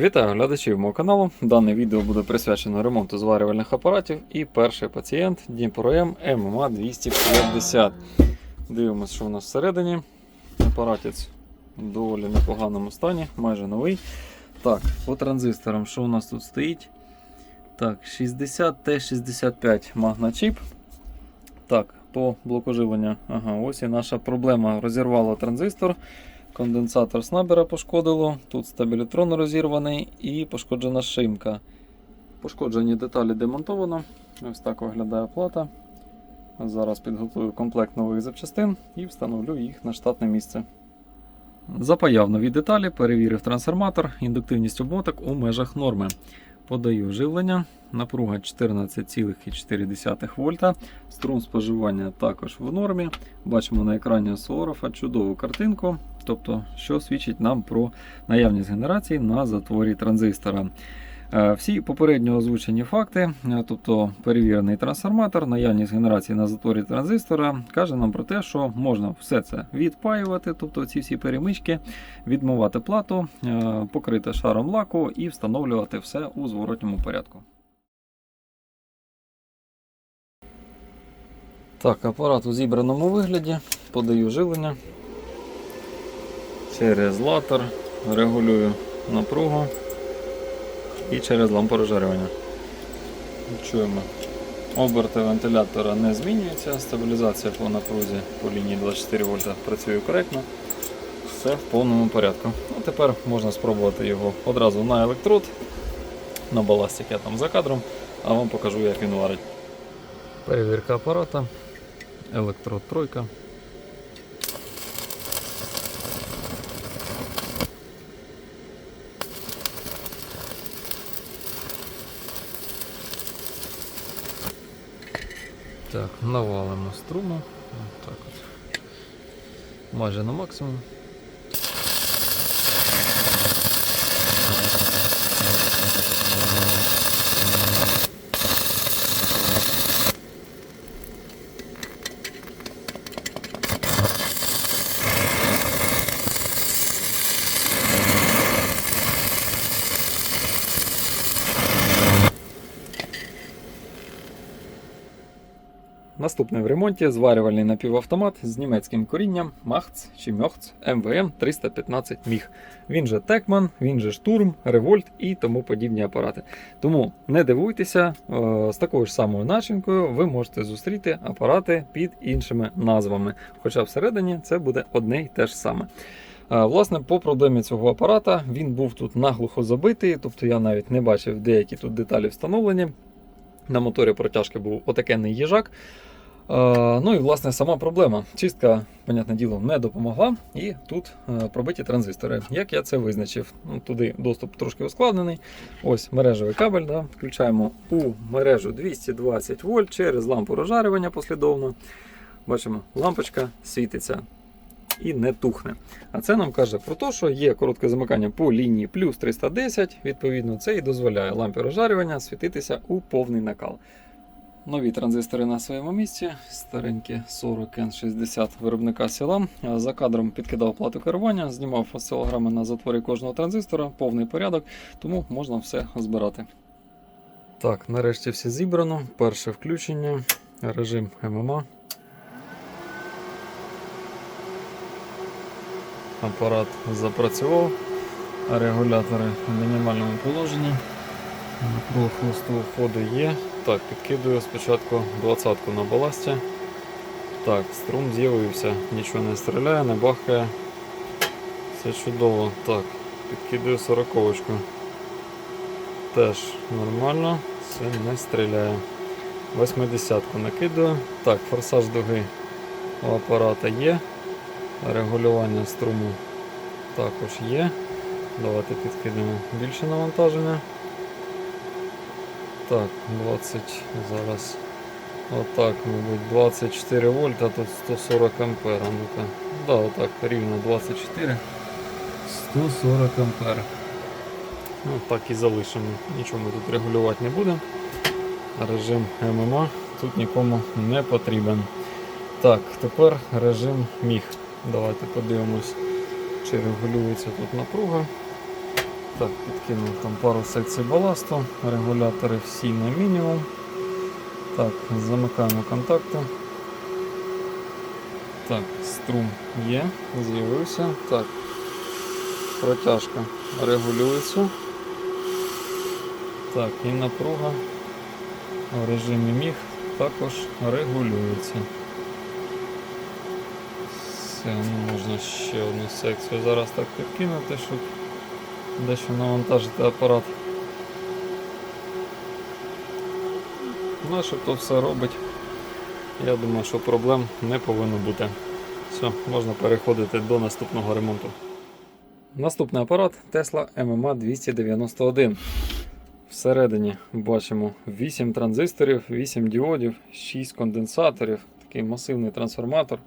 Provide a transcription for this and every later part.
Вітаю глядачів мого каналу. Дане відео буде присвячено ремонту зварювальних апаратів. І перший пацієнт Дніпром ММА 250. Дивимося, що у нас всередині. Апаратець в доволі непоганому стані, майже новий. Так, по транзисторам, що у нас тут стоїть? Так, 60T65 магначіп. Так, по блоку живлення. Ага, ось і наша проблема. Розірвало транзистор. Конденсатор снабера пошкодило, тут стабілітрон розірваний і пошкоджена шимка. Пошкоджені деталі демонтовано. Ось так виглядає плата. Зараз підготую комплект нових запчастин і встановлю їх на штатне місце. Запаяв нові деталі, перевірив трансформатор, індуктивність обмоток у межах норми. Подаю живлення, напруга 14,4 вольта. Струм споживання також в нормі. Бачимо на екрані осцилографа чудову картинку, тобто, що свідчить нам про наявність генерації на затворі транзистора. Е, Всі попередньо озвучені факти, е, тобто перевірений трансформатор, наявність генерації на затворі транзистора, каже нам про те, що можна все це відпаювати, тобто ці всі перемички, відмивати плату, е, покрити шаром лаку і встановлювати все у зворотньому порядку. Так, апарат у зібраному вигляді, подаю живлення. Через латер регулюю напругу і через лампу розжарювання. Чуємо. Оберти вентилятора не змінюються, стабілізація по напрузі по лінії 24 вольта працює коректно. Все в повному порядку. Ну, тепер можна спробувати його одразу на електрод, на баластик я там за кадром, а вам покажу, як він варить. Перевірка апарата. Електрод тройка. Так, навалимо струму. От Так от. Майже на максимум. Наступний в ремонті зварювальний напівавтомат з німецьким корінням Махц чи Мьохц МВМ 315 міг. Він же Текман, він же Штурм, Револьт і тому подібні апарати. Тому не дивуйтеся, е, з такою ж самою начинкою ви можете зустріти апарати під іншими назвами. Хоча всередині це буде одне й те ж саме. Е, Власне, по проблемі цього апарата він був тут наглухо забитий, тобто я навіть не бачив деякі тут деталі встановлені. На моторі протяжки був отакенний їжак. Е, Ну і власне сама проблема. Чистка, понятне діло, не допомогла, і тут е, пробиті транзистори. Як я це визначив? Ну, Туди доступ трошки ускладнений. Ось мережевий кабель. Да? Включаємо у мережу 220 вольт через лампу розжарювання послідовно. Бачимо, лампочка світиться і не тухне. А це нам каже про те, що є коротке замикання по лінії плюс 310. Відповідно, це і дозволяє лампі розжарювання світитися у повний накал. Нові транзистори на своєму місці. Старенькі 40N60 виробника Сілам. За кадром підкидав плату керування, знімав осцилограми на затворі кожного транзистора, повний порядок, тому можна все збирати. Так, нарешті все зібрано. Перше включення, режим ММА. Апарат запрацював, регулятори в мінімальному положенні. Хвостового ходу є. Так, підкидую спочатку 20-ку на баласті. Так, струм з'явився, нічого не стріляє, не бахає. Все чудово. Так, підкидую 40-очку. Теж нормально, все не стріляє. 80-ку накидую. Так, форсаж дуги у апарата є. Регулювання струму також є. Давайте підкинемо більше навантаження. Так, 20 зараз. Отак, мабуть, 24 вольта, тут 140 ампер. Ну-ка. Да, отак, рівно 24. 140 ампер. Ну, так і залишимо. Нічого ми тут регулювати не будемо. Режим ММА тут нікому не потрібен. Так, тепер режим міг. Давайте подивимось, чи регулюється тут напруга. Так, підкинув там пару секцій баласту, регулятори всі на мінімум. Так, замикаємо контакти. Так, струм є, з'явився. Так, протяжка регулюється. Так, і напруга в режимі міг також регулюється. Все, ну можна ще одну секцію зараз так підкинути, щоб дещо навантажити апарат. Начебто все робить. Я думаю, що проблем не повинно бути. Все, можна переходити до наступного ремонту. Наступний апарат Tesla MMA 291. Всередині бачимо 8 транзисторів, 8 діодів, 6 конденсаторів, такий масивний трансформатор.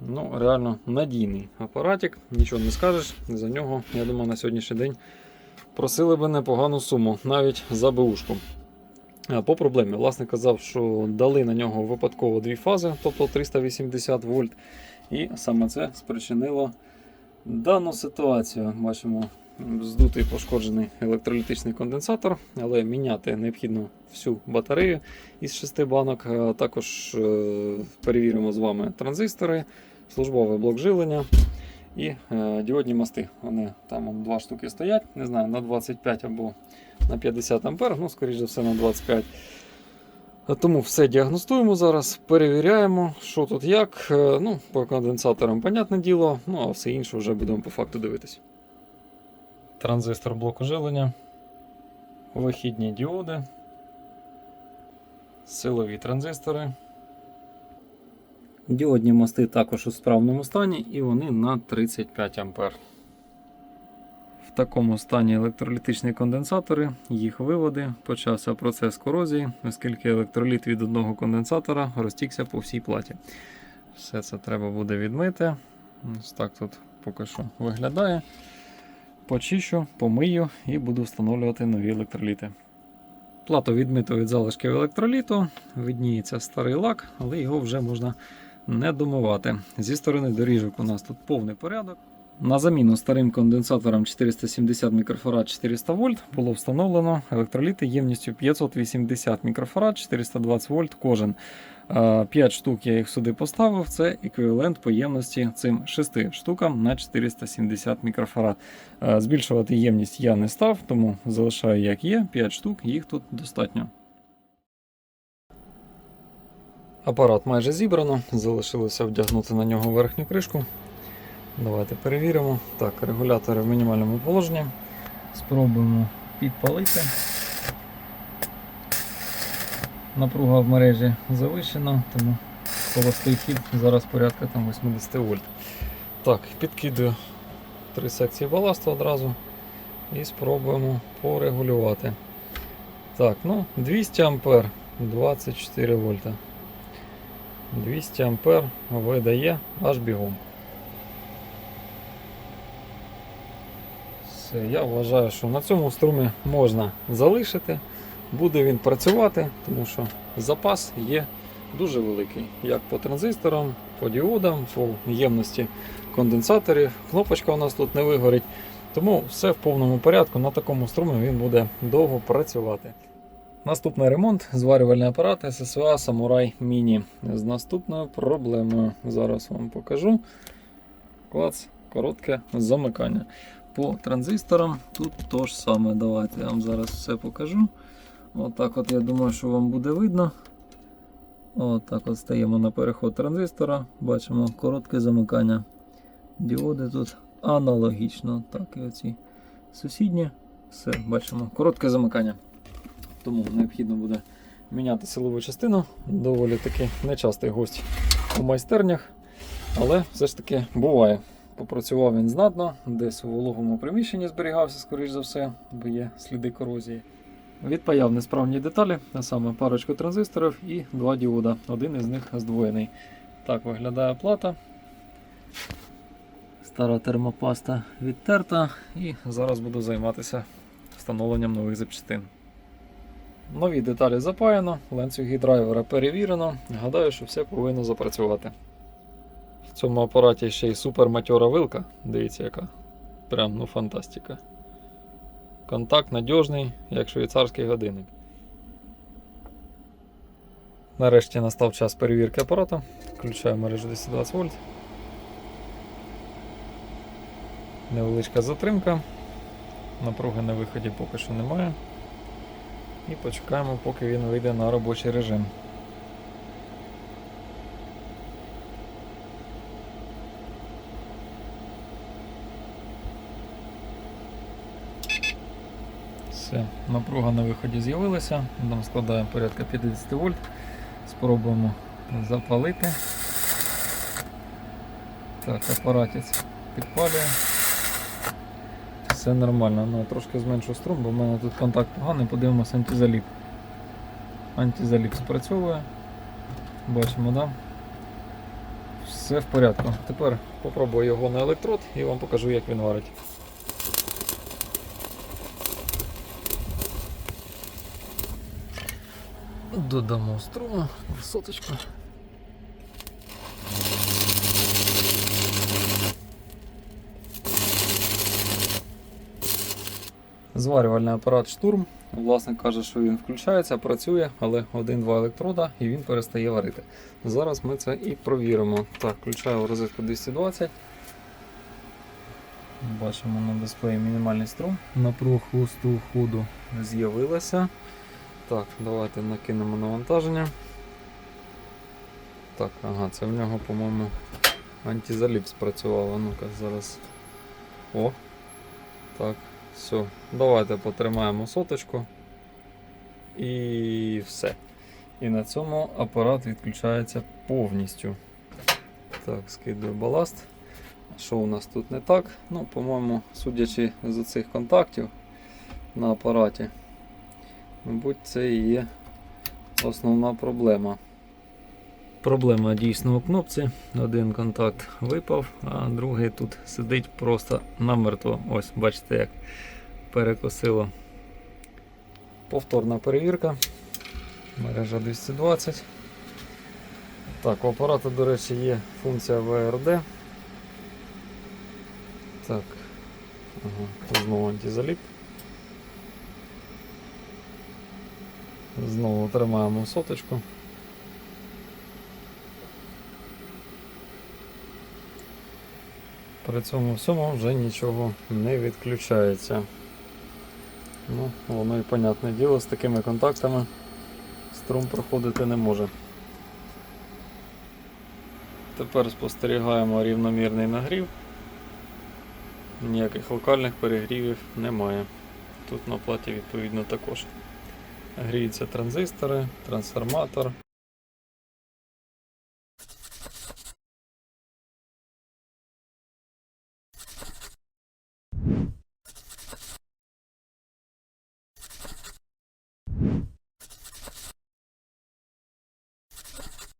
Ну, реально надійний апаратик, нічого не скажеш. За нього, я думаю, на сьогоднішній день просили би непогану суму, навіть за БУшку. По проблемі, власник казав, що дали на нього випадково дві фази, тобто 380 вольт. І саме це спричинило дану ситуацію. Бачимо здутий пошкоджений електролітичний конденсатор, але міняти необхідно всю батарею із 6 банок. Також е, перевіримо з вами транзистори, службовий блок живлення і е, діодні мости. Вони там два штуки стоять, не знаю, на 25 або на 50 ампер, ну, скоріш за все, на 25. Тому все діагностуємо зараз, перевіряємо, що тут як. Е, Ну, по конденсаторам, понятне діло, ну а все інше вже будемо по факту дивитись. Транзистор блоку живлення, вихідні діоди, силові транзистори. Діодні мости також у справному стані і вони на 35 А. В такому стані електролітичні конденсатори, їх виводи, почався процес корозії, оскільки електроліт від одного конденсатора розтікся по всій платі. Все це треба буде відмити. Ось так тут поки що виглядає. Почищу, помию і буду встановлювати нові електроліти. Плату відмито від залишків електроліту, видніється старий лак, але його вже можна не домивати. Зі сторони доріжок у нас тут повний порядок. На заміну старим конденсаторам 470 мікрофарад 400 вольт було встановлено електроліти ємністю 580 мікрофарад 420 вольт кожен. 5 штук я їх сюди поставив. Це еквівалент по ємності цим 6 штукам на 470 мікрофарад. Е, Збільшувати ємність я не став, тому залишаю як є. 5 штук, їх тут достатньо. Апарат майже зібрано, залишилося вдягнути на нього верхню кришку. Давайте перевіримо. Так, регулятори в мінімальному положенні. Спробуємо підпалити. Напруга в мережі завищена, тому холостий хід зараз порядка там 80 вольт. Так, підкидаю три секції баласту одразу і спробуємо порегулювати. Так, ну 200 ампер 24 вольта. 200 ампер видає аж бігом. Я вважаю, що на цьому струмі можна залишити. Буде він працювати, тому що запас є дуже великий. Як по транзисторам, по діодам, по ємності конденсаторів. Кнопочка у нас тут не вигорить. Тому все в повному порядку. На такому струмі він буде довго працювати. Наступний ремонт зварювальний апарат SSA Samurai Mini з наступною проблемою. Зараз вам покажу. Клац, коротке замикання. По транзисторам тут то ж саме. Давайте я вам зараз все покажу. Отак от я думаю, що вам буде видно. Отак от стаємо на переход транзистора. Бачимо коротке замикання. Діоди тут аналогічно. Так, і оці сусідні. Все, бачимо. Коротке замикання. Тому необхідно буде міняти силову частину. Доволі таки нечастий гость у майстернях. Але все ж таки буває. Попрацював він знатно, десь у вологому приміщенні зберігався, скоріш за все, бо є сліди корозії. Відпаяв несправні деталі, а саме парочку транзисторів і два діода. Один із них здвоєний. Так виглядає плата. Стара термопаста відтерта, і зараз буду займатися встановленням нових запчастин. Нові деталі запаяно, ланцюги драйвера перевірено. Гадаю, що все повинно запрацювати. В цьому апараті ще й супер матьора вилка. Дивіться, яка. Прям ну фантастика. Контакт надіжний, як швейцарський годинник. Нарешті настав час перевірки апарату. Включаю мережу 220 вольт. Невеличка затримка. Напруги на виході поки що немає. І почекаємо, поки він вийде на робочий режим. Все, напруга на виході з'явилася. Там складає порядка 50 вольт. Спробуємо запалити. Так, апаратець підпалює. Все нормально. Ну, трошки зменшу струм, бо в мене тут контакт поганий, подивимося антизаліп. Антизаліп спрацьовує. Бачимо, да? Все в порядку. Тепер попробую його на електрод і вам покажу, як він варить. Додамо струму в соточку. Зварювальний апарат штурм. Власник каже, що він включається, працює, але один-два електрода і він перестає варити. Зараз ми це і провіримо. Так, включаю розетку 220. Бачимо на дисплеї мінімальний струм. Напруг хвосту ходу з'явилася. Так, давайте накинемо навантаження. Так, ага, це в нього, по-моєму, антизаліп спрацював. Ну-ка, зараз. О! Так, все. Давайте потримаємо соточку. І все. І на цьому апарат відключається повністю. Так, скидую баласт. Що у нас тут не так? Ну, по-моєму, судячи з цих контактів на апараті, мабуть, це і є основна проблема. Проблема дійсно у кнопці. Один контакт випав, а другий тут сидить просто намертво. Ось, бачите, як перекосило. Повторна перевірка. Мережа 220. Так, у апарату, до речі, є функція VRD. Так. Ага, знову антизаліп. Знову тримаємо соточку. При цьому всьому вже нічого не відключається. Ну, воно і понятне діло, з такими контактами струм проходити не може. Тепер спостерігаємо рівномірний нагрів. Ніяких локальних перегрівів немає. Тут на платі відповідно також. Гріються транзистори, трансформатор,